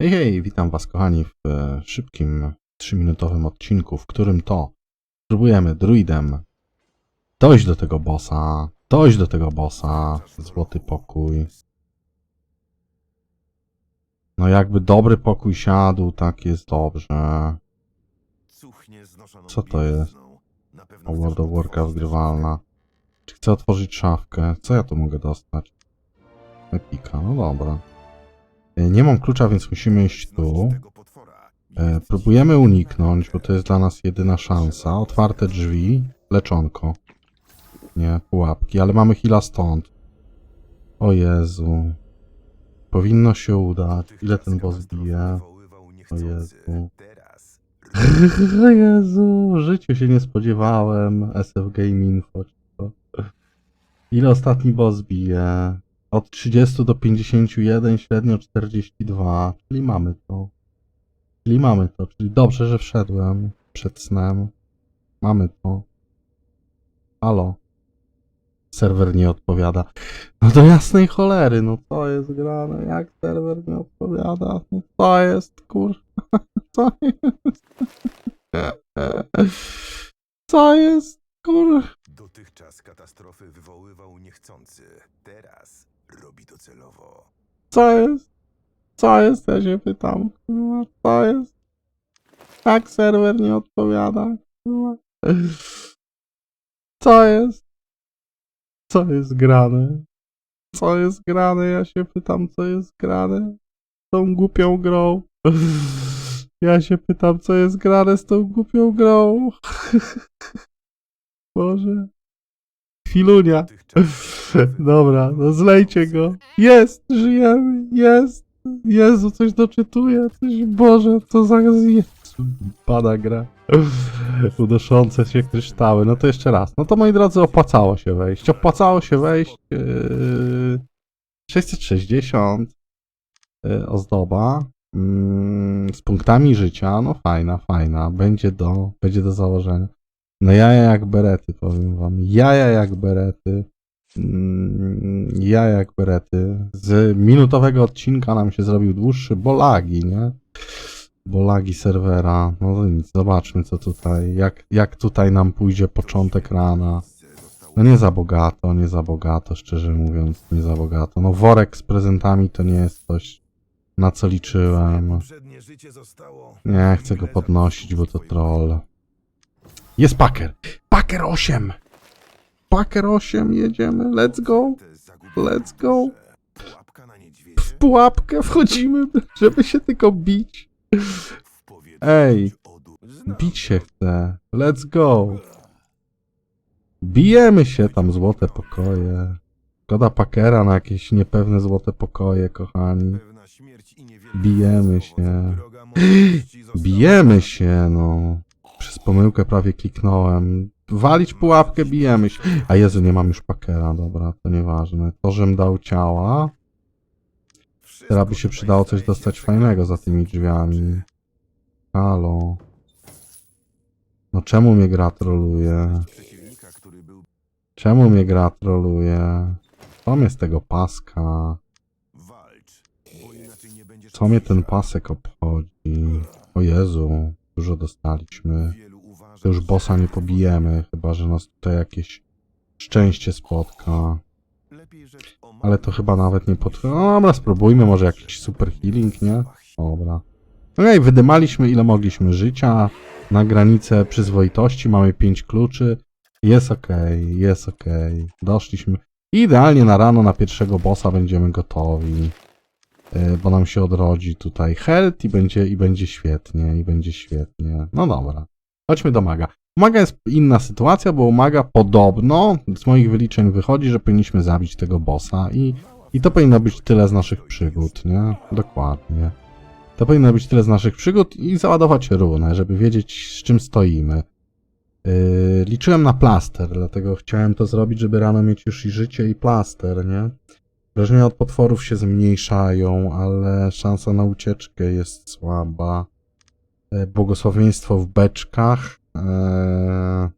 Hej, hej, witam Was kochani w e, szybkim, trzyminutowym odcinku, w którym to spróbujemy druidem dojść do tego bossa, dojść do tego bossa, złoty pokój. No jakby dobry pokój siadł, tak jest dobrze. Co to jest? O, World of Warcraft grywalna. Czy chcę otworzyć szafkę? Co ja tu mogę dostać? Epika, no dobra. E, Nie mam klucza, więc musimy iść tu. E, próbujemy uniknąć, bo to jest dla nas jedyna szansa. Otwarte drzwi, leczonko. Nie, pułapki, ale mamy chwila stąd. O Jezu. Powinno się udać. Ile ten boss bije? O Jezu. O Jezu, w życiu się nie spodziewałem. SF Game Info. Ile ostatni boss bije? Od 30 do 51, średnio 42. Czyli mamy to. Czyli mamy to. Czyli dobrze, że wszedłem przed snem. Mamy to. Halo. Serwer nie odpowiada. No do jasnej cholery, no co jest grane? Jak serwer nie odpowiada? No co jest, kur... Co jest? Co jest, kur... Dotychczas katastrofy wywoływał niechcący. Teraz robi. Co jest? Co jest? Ja się pytam. Co jest? Jak serwer nie odpowiada? Co jest? Co jest grane? Co jest grane? Ja się pytam, co jest grane? Z tą głupią grą. Ja się pytam, co jest grane z tą głupią grą. Boże. Dotychczas Dobra, no zlejcie go. Jest, żyjemy, jest. Jezu, coś doczytuję, coś, Boże, co za pada gra. Unoszące się kryształy, no to jeszcze raz. No to moi drodzy, opłacało się wejść, opłacało się wejść. Yy, 660 yy, ozdoba mm, z punktami życia, no fajna, fajna, będzie do, będzie do założenia. No jaja jak berety, powiem wam, jaja jak berety. Mm, Ja jak berety. Z minutowego odcinka nam się zrobił dłuższy, bo lagi, nie? Bo lagi serwera. No to nic, zobaczmy co tutaj, jak, jak tutaj nam pójdzie początek rana. No nie za bogato, nie za bogato, szczerze mówiąc, nie za bogato. No worek z prezentami to nie jest coś, na co liczyłem. poprzednie życie zostało. Nie chcę go podnosić, bo to troll. Jest Packer! Packer 8! Packer 8, jedziemy, let's go! Let's go. W pułapkę wchodzimy, żeby się tylko bić. Ej, bić się chce. Let's go. Bijemy się tam złote pokoje. Szkoda Packera na jakieś niepewne złote pokoje, kochani. Bijemy się. Bijemy się, no. Przez pomyłkę prawie kliknąłem. Walić pułapkę, bijemy się. A Jezu, nie mam już Packera, dobra, to nieważne. To, żem dał ciała. Teraz by się przydało coś dostać fajnego za tymi drzwiami. Halo. No czemu mnie gra troluje? Czemu mnie gra troluje? Co mnie z tego paska? Co mnie ten pasek obchodzi? O Jezu, dużo dostaliśmy. To już bossa nie pobijemy, chyba że nas tutaj jakieś szczęście spotka. Ale to chyba nawet nie potrwa. No dobra, spróbujmy, może jakiś super healing, nie? Dobra. Okej, wydymaliśmy ile mogliśmy życia. Na granicę przyzwoitości mamy 5 kluczy. Jest okej, jest okej. Doszliśmy. Idealnie na rano na pierwszego bossa będziemy gotowi. Yy, Bo nam się odrodzi tutaj health i będzie, i będzie świetnie, i będzie świetnie. No dobra. Chodźmy do maga. Maga jest inna sytuacja, bo maga podobno z moich wyliczeń wychodzi, że powinniśmy zabić tego bossa i, i to powinno być tyle z naszych przygód, nie? Dokładnie. To powinno być tyle z naszych przygód i załadować runę, żeby wiedzieć z czym stoimy. Yy, liczyłem na plaster, dlatego chciałem to zrobić, żeby rano mieć już i życie i plaster, nie? Wrażenia od potworów się zmniejszają, ale szansa na ucieczkę jest słaba. E, Błogosławieństwo w beczkach. E,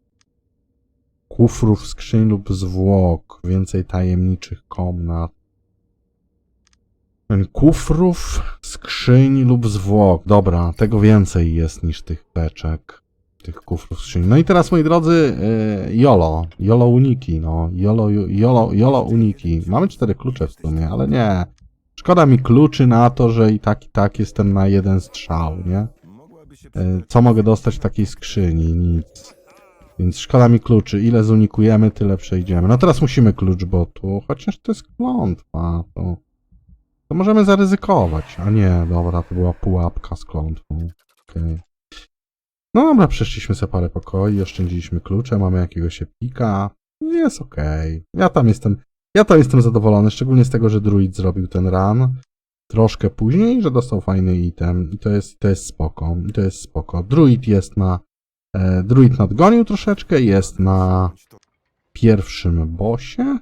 kufrów, skrzyń lub zwłok. Więcej tajemniczych komnat. Kufrów, skrzyń lub zwłok. Dobra, tego więcej jest niż tych beczek. Tych kufrów, skrzyń. No i teraz, moi drodzy, yy, YOLO. YOLO uniki, no. YOLO, YOLO, YOLO uniki. Mamy cztery klucze w sumie, ale nie. Szkoda mi kluczy na to, że i tak, i tak jestem na jeden strzał, nie? Yy, co mogę dostać w takiej skrzyni? Nic. Więc szkoda mi kluczy. Ile zunikujemy, tyle przejdziemy. No teraz musimy klucz, bo tu, chociaż to jest klątwa, to... To możemy zaryzykować. A nie, dobra, to była pułapka z klątwą. Okej. No dobra, przeszliśmy sobie parę pokoi, oszczędziliśmy klucze, mamy jakiegoś epika. Jest okej. Ja tam jestem, ja tam jestem zadowolony, szczególnie z tego, że druid zrobił ten run troszkę później, że dostał fajny item i to jest, to jest spoko, i to jest spoko. Druid jest na, e, druid nadgonił troszeczkę, jest na pierwszym bossie,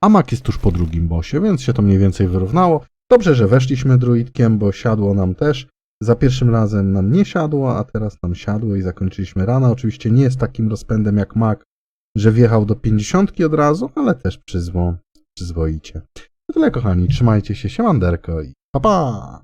a Mak jest tuż po drugim bossie, więc się to mniej więcej wyrównało. Dobrze, że weszliśmy druidkiem, bo siadło nam też. Za pierwszym razem nam nie siadło, a teraz nam siadło i zakończyliśmy rana. Oczywiście nie jest takim rozpędem jak Mak, że wjechał do 50 od razu, ale też przyzwo, przyzwoicie. To tyle kochani, trzymajcie się, siemanderko i pa pa!